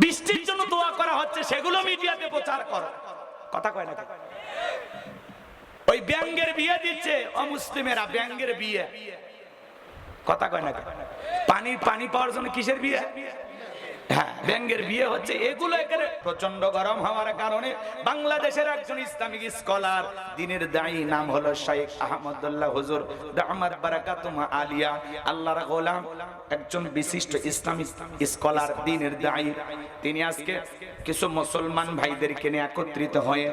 বৃষ্টির জন্য দোয়া করা হচ্ছে, সেগুলো মিডিয়াতে প্রচার করো। কথা কয় না ওই ব্যাঙ্গের বিয়ে দিচ্ছে, অমুসলিমেরা ব্যাঙ্গের বিয়ে। কথা কয় না পানি পানি পাওয়ার জন্য কিসের বিয়ে? হ্যাঁ ব্যাঙ্গের বিয়ে হচ্ছে, এগুলো এখানে প্রচণ্ড গরম হওয়ার কারণে বাংলাদেশের একজন ইসলামিক স্কলার, দিনের দায়ী নাম হলো শেখ আহমদুল্লাহ হুজুর, দামাত বারাকাতুমা আলিয়া। আল্লাহর গোলাম, একজন বিশিষ্ট ইসলামিক স্কলার, দিনের দায়ী। তিনি আজকে কিছু মুসলমান ভাইদেরকে নিয়ে একত্রিত হয়ে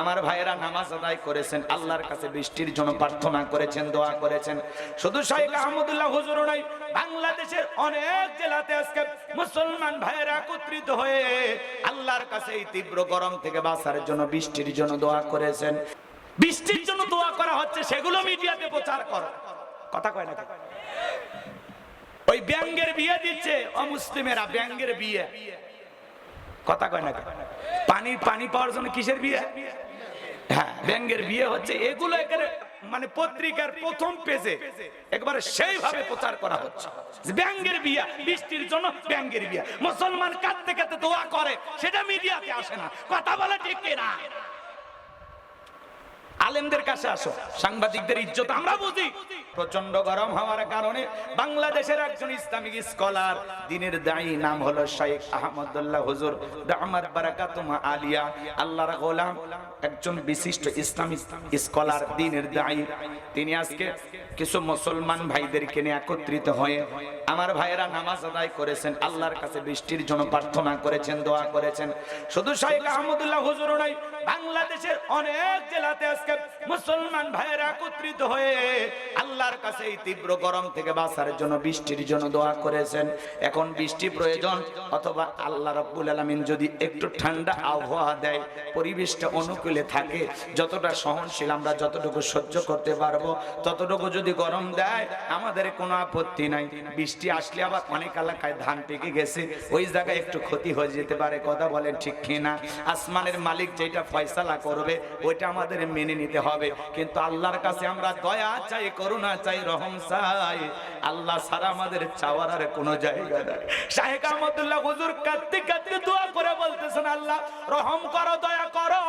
আমার ভাইয়েরা নামাজ আদায় করেছেন, আল্লাহর কাছে বৃষ্টির জন্য প্রার্থনা করেছেন, দোয়া করেছেন। শুধু শেখ আহমদুল্লাহ হুজুর নাই বাংলাদেশের অনেক জেলাতে আজকে মুসলমান ভাইয়েরা একত্রিত হয়ে আল্লাহর কাছে এই তীব্র গরম থেকে বাঁচার জন্য, বৃষ্টির জন্য দোয়া করেছেন। বৃষ্টির জন্য দোয়া করা হচ্ছে, সেগুলো মিডিয়াতে প্রচার করো। কথা কয় না? ওই ব্যাঙ্গের বিয়ে দিচ্ছে, অমুসলিমেরা ব্যাঙ্গের বিয়ে। কথা কয় না? পানির পানি পাওয়ার জন্য কিসের বিয়ে? হ্যাঁ ব্যাঙ্গের বিয়ে হচ্ছে। এগুলো এখানে মানে পত্রিকার প্রথম পেজে একবারে সেইভাবে প্রচার করা হচ্ছে। ব্যাঙ্গের বিয়া, বৃষ্টির জন্য ব্যাঙ্গের বিয়া। মুসলমান কাঁদতে কাঁদতে দোয়া করে, সেটা মিডিয়াতে আসে না। কথা বলে ঠিক না আলেমদের কাছে আসো, সাংবাদিকদের ইজ্জত, আমরা বুঝি। প্রচণ্ড গরম হওয়ার কারণে বাংলাদেশের একজন ইসলামিক স্কলার, দিনের দায়ী নাম হলো শেখ আহমদুল্লাহ হুজুর দামাত বারাকাতুমা আলিয়া। আল্লাহর গোলাম, একজন বিশিষ্ট ইসলামিক স্কলার, দিনের দায়ী। তিনি আজকে কিছু মুসলমান ভাইদেরকে নিয়ে একত্রিত হয়ে আমার ভাইয়েরা নামাজ আদায় করেছেন, আল্লাহর কাছে বৃষ্টির জন্য প্রার্থনা করেছেন, দোয়া করেছেন। শুধু শেখ আহমদুল্লাহ হুজুর নাই বাংলাদেশের অনেক জেলাতে আজকে মুসলমান ভাইয়েরা একত্রিত হয়ে আল্লাহর কাছে এই তীব্র গরম থেকে বাঁচার জন্য, বৃষ্টির জন্য দোয়া করেছেন। এখন বৃষ্টি প্রয়োজন, অথবা আল্লাহ রাব্বুল আলামিন যদি একটু ঠান্ডা আবহাওয়া দেয়, পরিবেশটা অনুকূলে থাকে, যতটা সহনশীল আমরা যতটুকু সহ্য করতে পারব, ততটুকু যদি গরম দেয়, আমাদের কোনো আপত্তি নাই। বৃষ্টি আসলে আবার অনেক এলাকায় ধান পেকে গেছে, ওই জায়গায় একটু ক্ষতি হয়ে যেতে পারে, কথা বলেন ঠিক কিনা? আসমানের মালিক যেটা ফয়সালা করবে, ওইটা আমাদের মেনে নিতে হবে। কিন্তু আল্লাহর কাছে আমরা দয়া চাই, করুণা চাই, রহম চাই। আল্লাহ সারা আমাদের চাওয়ার আর কোনো জায়গা নাই। শাহেক আহমদুল্লাহ হুজুর কাঁদতে কাঁদতে দোয়া করে বলতেছেন, আল্লাহ, রহম করো, দয়া করো।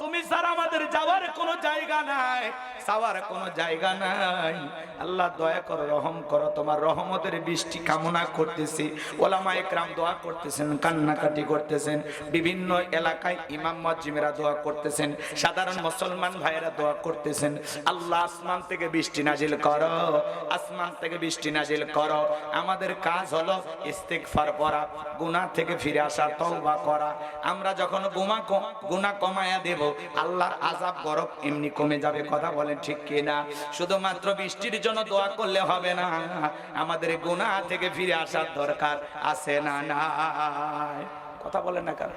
তুমি ছাড়া আমাদের যাওয়ার কোনো জায়গা নাই চাওয়ার কোনো জায়গা নাই। আল্লাহ দয়া করো রহম করো, তোমার রহমতের বৃষ্টি কামনা করতেছি। ওলামা একরাম দোয়া করতেছেন, কান্নাকাটি করতেছেন। বিভিন্ন এলাকায় ইমাম মজ্জিমেরা দোয়া করতেছেন, সাধারণ মুসলমান ভাইয়েরা দোয়া করতেছেন। আল্লাহ আসমান থেকে বৃষ্টি নাজিল করো, আসমান থেকে বৃষ্টি নাজিল করো। আমাদের কাজ হলো ইস্তেগফার পড়া, গুনাহ থেকে ফিরে আসা, তওবা করা। আমরা যখন গুমা গুনাহ কমায়া দেব আল্লাহর আযাব গরব এমনি কমে যাবে, কথা বলেন ঠিক কিনা? শুধুমাত্র বৃষ্টির জন্য দোয়া করলে হবে না, আমাদের গুনাহ থেকে ফিরে আসার দরকার আছে না নাই? কথা বলেন না কেন?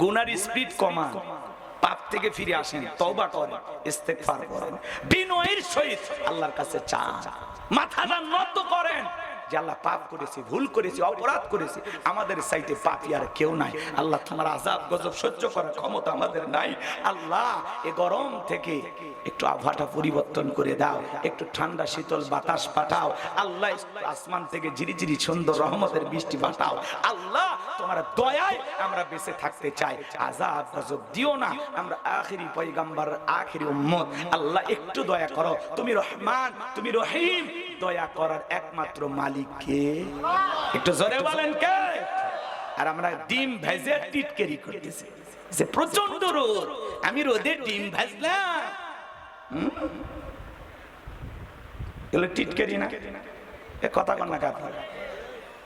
গুনার স্পিড কমান, পাপ থেকে ফিরে আসেন, তওবা করেন, ইস্তেগফার করেন, বিনয়ের সহিত আল্লাহর কাছে চান মাথাটা নত করেন যে আল্লাহ পাপ করেছি, ভুল করেছি, অপরাধ করেছি, আমাদের সাইতে পাপি আর কেউ নাই। আল্লাহ তোমার আজাদ গজব সহ্য করার ক্ষমতা আমাদের নাই। আল্লাহ, এ গরম থেকে একটু আবহাওয়াটা পরিবর্তন করে দাও, একটু ঠান্ডা, শীতল বাতাস পাঠাও। আল্লাহ, আসমান থেকে ঝিরিঝিরি সুন্দর রহমতের বৃষ্টি পাঠাও। আল্লাহ তোমার দয়ায় আমরা বেঁচে থাকতে চাই। আজাব গজব দিও না। আমরা আখিরি পয়গাম্বার, আখিরি উম্মত। আল্লাহ, একটু দয়া করো। তুমি রহমান, তুমি রহিম। দয়া করার একমাত্র মালিক কে? একটু জোরে বলেন কে? আর আমরা ডিম ভেজে টিটকেরি করতেছি। যে প্রচণ্ড রোদ। আমি রোদে ডিম ভাজলাম। টিটকেরি না? এ কথা কন না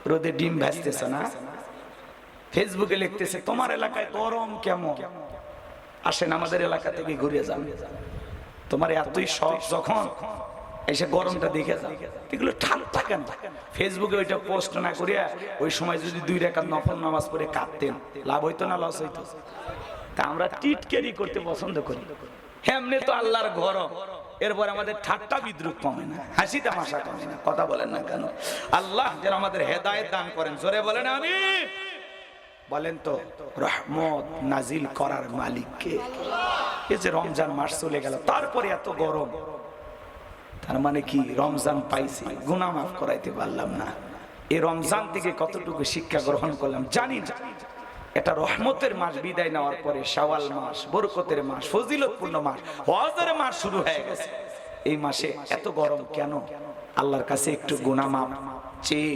রোদে ডিম ভাজতেছে না? ফেসবুকে লিখতেছে, তোমার এলাকায় গরম কেমন? আসেন আমাদের এলাকা থেকে ঘুরে যান। তোমার এতই শখ যখন এসে গরমটা দেখে যান। এগুলো ঠান্ডা কেন? ফেসবুকে ওইটা পোস্ট না করিয়া ওই সময় যদি দুই রেখা নফল নামাজ পড়ে কাঁদতেন, লাভ হইতো না লস হইতো? তা আমরা টিটকেরি করতে পছন্দ করি। এমনি তো আল্লাহর গরম। এরপর আমাদের ঠাট্টা বিদ্রুপ কমে না হাসি তামাশা কমে না, কথা বলেন না কেন? আল্লাহ যেন আমাদের হেদায়েত দান করেন। জোরে বলেন আমি বলেন তো, রহমত নাজিল করার মালিককে। এই যে রমজান মাস চলে গেল, তারপরে এত গরম। তার মানে কি, রমজান পাইছি, গুনাহ মাফ করাইতে পারলাম না। এই রমজান থেকে কতটুকু শিক্ষা গ্রহণ করলাম, জানি না। এটা রহমতের মাস, বিদায় নেওয়ার পরে শাওয়াল মাস, বরকতের মাস, ফজিলতপূর্ণ মাস হজের মাস শুরু হয়ে গেছে। এই মাসে এত গরম কেন? আল্লাহর কাছে একটু গুনামাপ চেয়ে,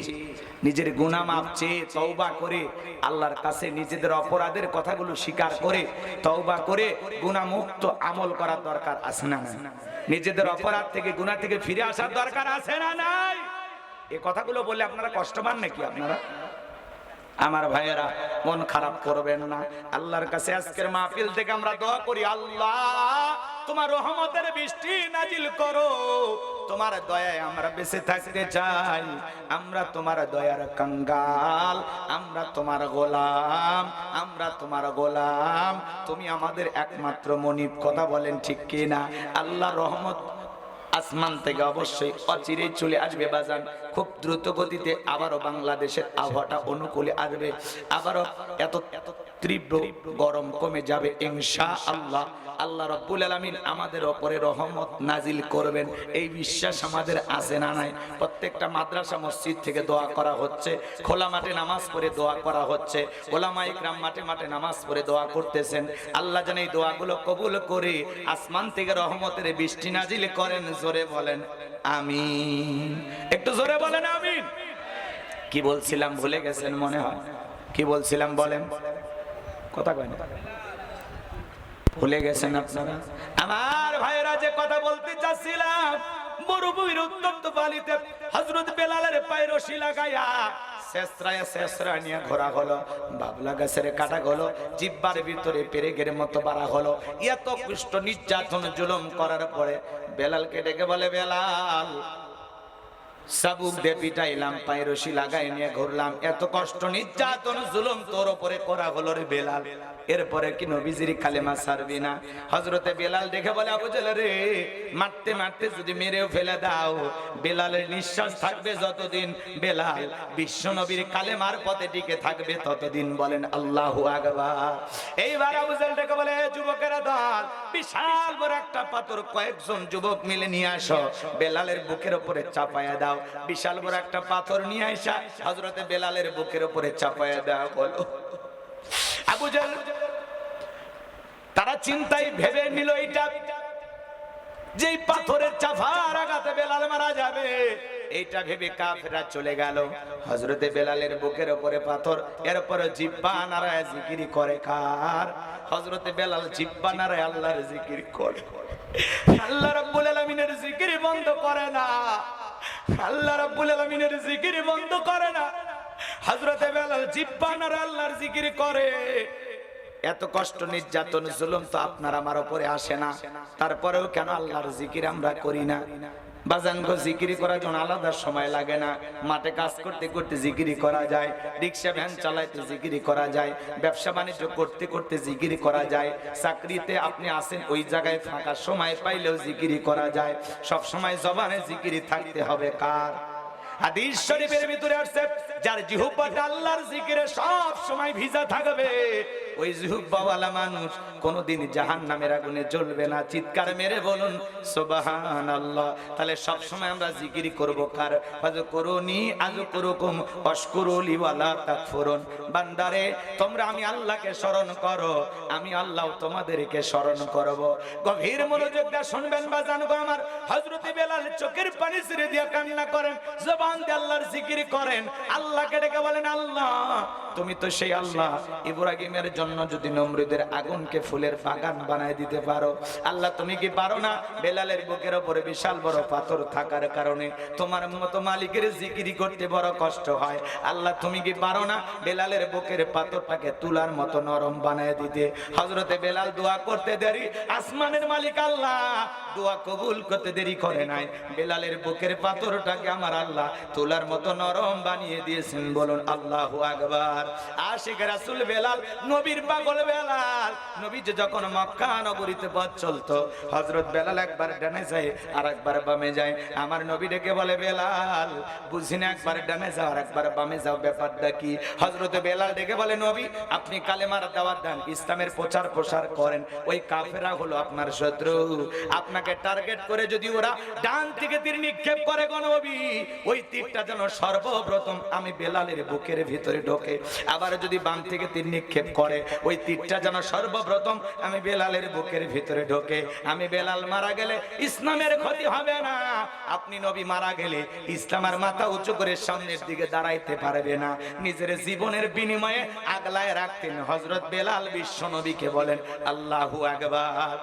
নিজের গুনামাপ চেয়ে তওবা করে, আল্লাহর কাছে নিজেদের অপরাধের কথাগুলো স্বীকার করে, তওবা করে গুনামুক্ত আমল করার দরকার আছে না নিজেদের অপরাধ থেকে, গুনাহ থেকে ফিরে আসার দরকার আছে না নাই? এই কথাগুলো বলে আপনারা কষ্ট পান নাকি আপনারা? আমার ভাইয়েরা, মন খারাপ করবেন না। আল্লাহর কাছে আজকের মাহফিল থেকে আমরা দোয়া করি, আল্লাহ! তোমার রহমতের বৃষ্টি নাজিল করো। তোমার দয়ায় আমরা বেঁচে থাকতে চাই। আমরা তোমার দয়ার কঙ্গাল। আমরা তোমার গোলাম। আমরা তোমার গোলাম। তুমি আমাদের একমাত্র মনিব। কথা বলেন ঠিক কিনা? আল্লাহ রহমত আসমান থেকে অবশ্যই অচিরেই চলে আসবে বাজান। খুব দ্রুত গতিতে আবারও বাংলাদেশের আবহাওয়াটা অনুকূলে আসবে। আবারও এত এত তীব্র গরম কমে যাবে ইনশা আল্লাহ আল্লাহ রব্বুল আলামিন আমাদের ওপরে রহমত নাজিল করবেন। এই বিশ্বাস আমাদের আছে না নাই? প্রত্যেকটা মাদ্রাসা মসজিদ থেকে দোয়া করা হচ্ছে, খোলা মাঠে নামাজ পড়ে দোয়া করা হচ্ছে, ওলামা ইকরাম মাঠে মাঠে নামাজ পড়ে দোয়া করতেছেন। আল্লাহ যেন এই দোয়াগুলো কবুল করে আসমান থেকে রহমতের বৃষ্টি নাজিল করেন, জোরে বলেন, আমিন। একটু জোরে বলেন, আমিন। কি বলছিলাম, ভুলে গেছেন মনে হয়? কি বলছিলাম, বলেন। কথা কয় না। ভুলে গেছেন আপনারা? আমার ভাইরা যে কথা বলতে চাচ্ছিলাম, মরুভূমির উত্তপ্ত বালিতে হজরত বেলালের পায়ের রশি লাগাইয়া নিয়ে ঘোরা বাবলা কাটা ভিতরে মতো এত নির্যাতন জুলুম করার পরে বেলালকে ডেকে বলে, বেলাল সাবুক দিয়ে পিটাইলাম রশি লাগাই নিয়ে ঘুরলাম। এত কষ্ট, নির্যাতন, জুলুম তোর উপরে করা হলো রে বেলাল। এরপরে কি নবীজির কালেমা সারবি না? হজরতে বেলাল দেখে বলে, আবু রে, মারতে মারতে যদি মেরেও ফেলে দাও, বেলালের নিঃশ্বাস থাকবে যতদিন। বেলাল, বিশ্ব নবীর কালেমার পথে টিকে থাকবে ততদিন। বলেন, আল্লাহু আকবার। এইবার আবু জেল ডেকে বলে যুবকেরা দল বিশাল বড় একটা পাথর, কয়েকজন যুবক মিলে নিয়ে আসো। বেলালের বুকের উপরে চাপায়া দাও। বিশাল বড় একটা পাথর নিয়ে আসা হজরতে বেলালের বুকের উপরে চাপায়া দাও, বলো। আবু জাল, তারা চিন্তায় ভেবে নিল এইটা। যেই পাথরের চাফার আঘাতে বেলাল মারা যাবে, এইটা ভেবে কাফেরা চলে গেল। হজরতে বেলালের বুকের উপরে পাথর, এরপরে জিব্বা নারায় জিকিরি করে কার? হজরতে বেলাল জিব্বা নারায় আল্লাহর জিকির করে। আল্লাহ রাব্বুল আলামিনের জিকির বন্ধ করে না। আল্লাহ রাব্বুল আলামিনের জিকির বন্ধ করে না। হযরতে বেলাল জিব্বা নারায় আল্লাহর জিকির করে। এত কষ্ট, নির্যাতন, জুলুম তো আপনার আমার উপরে আসে না। তারপরেও কেন আল্লাহর জিকির আমরা করি না? বাজানগ জিকিরি করার জন্য আলাদা সময় লাগে না। মাঠে কাজ করতে করতে জিকিরি করা যায়, রিক্সা, ভ্যান চালাইতে জিকিরি করা যায়, ব্যবসা বাণিজ্য করতে করতে জিকিরি করা যায়। চাকরিতে আপনি আসেন ওই জায়গায় ফাঁকা সময় পাইলেও জিকিরি করা যায়। সব সময় জবানে জিকিরি থাকতে হবে কার? হাদিস শরীফের ভিতরে আসছে, যার জিহুব্বাটা আল্লাহর জিকিরে সব সময় ভিজা থাকবে। ওই জিহুব্বাওয়ালা মানুষ কোনোদিন জাহান্নামের আগুনে জ্বলবে না। চিৎকার মেরে বলুন সোবাহান আল্লাহ তাহলে সবসময় আমরা জিকিরি করব কার? আজ করুনি আজ করুকুম ওয়ালা তাকফুরুন। বান্দারে, তোমরা আমি আল্লাহকে স্মরণ করো, আমি আল্লাহ তোমাদেরকে স্মরণ করব। গভীর মনোযোগ দিয়ে শুনবেন বা জানব আমার হজরতি বেলাল চোখের পানি ছেড়ে দিয়ে কান্না করেন, জবান দিয়ে আল্লাহর জিকির করেন। আল্লাহকে ডেকে বলেন, আল্লাহ তুমি তো সেই আল্লাহ। ইব্রাহিমের জন্য যদি নমরুদের আগুনকে ফুলের বাগান বানায় দিতে পারো, আল্লাহ তুমি কি পারো না? বেলালের বুকের উপরে বিশাল বড় পাথর থাকার কারণে তোমার মতো মালিকের জিকিরি করতে বড় কষ্ট হয়। আল্লাহ তুমি কি পারো না? বেলালের বুকের পাথরটাকে তুলার মতো নরম বানায় দিতে। হজরতে বেলাল দোয়া করতে দেরি। আসমানের মালিক আল্লাহ দোয়া কবুল করতে দেরি করে নাই। বেলালের বুকের পাথরটাকে আমার আল্লাহ তুলার মতো নরম বানিয়ে দিয়েছেন। বলুন, আল্লাহু আকবার। আকবার আশিক রাসূল বেলাল, নবীর পাগল বেলাল। নবী যে যখন মক্কা নগরীতে পথ চলতো, হযরত বেলাল একবার ডানে যায় আর একবার বামে যায়। আমার নবী ডেকে বলে, বেলাল, বুঝি না একবার ডানে যাও আর একবার বামে যাও, ব্যাপারটা কি? হযরত বেলাল ডেকে বলে, নবী, আপনি কালেমার দাওয়াত দেন, ইসলামের প্রচার প্রসার করেন। ওই কাফেরা হলো আপনার শত্রু। আপনাকে টার্গেট করে যদি ওরা ডান থেকে তীর নিক্ষেপ করে গো নবী, ওই তীরটা যেন সর্বপ্রথম আমি বেলালের বুকের ভিতরে ঢোকে। আবার যদি বাম থেকে তীর নিক্ষেপ করে, ওই তীরটা যেন সর্বপ্রথম আমি বেলালের বুকের ভিতরে ঢোকে। আমি বেলাল মারা গেলে ইসলামের ক্ষতি হবে না। আপনি নবী মারা গেলে ইসলামের মাথা উঁচু করে সামনের দিকে দাঁড়াইতে পারবে না। নিজের জীবনের বিনিময়ে আগলায় রাখতেন হজরত বেলাল বিশ্ব নবীকে বলেন, আল্লাহু আকবার।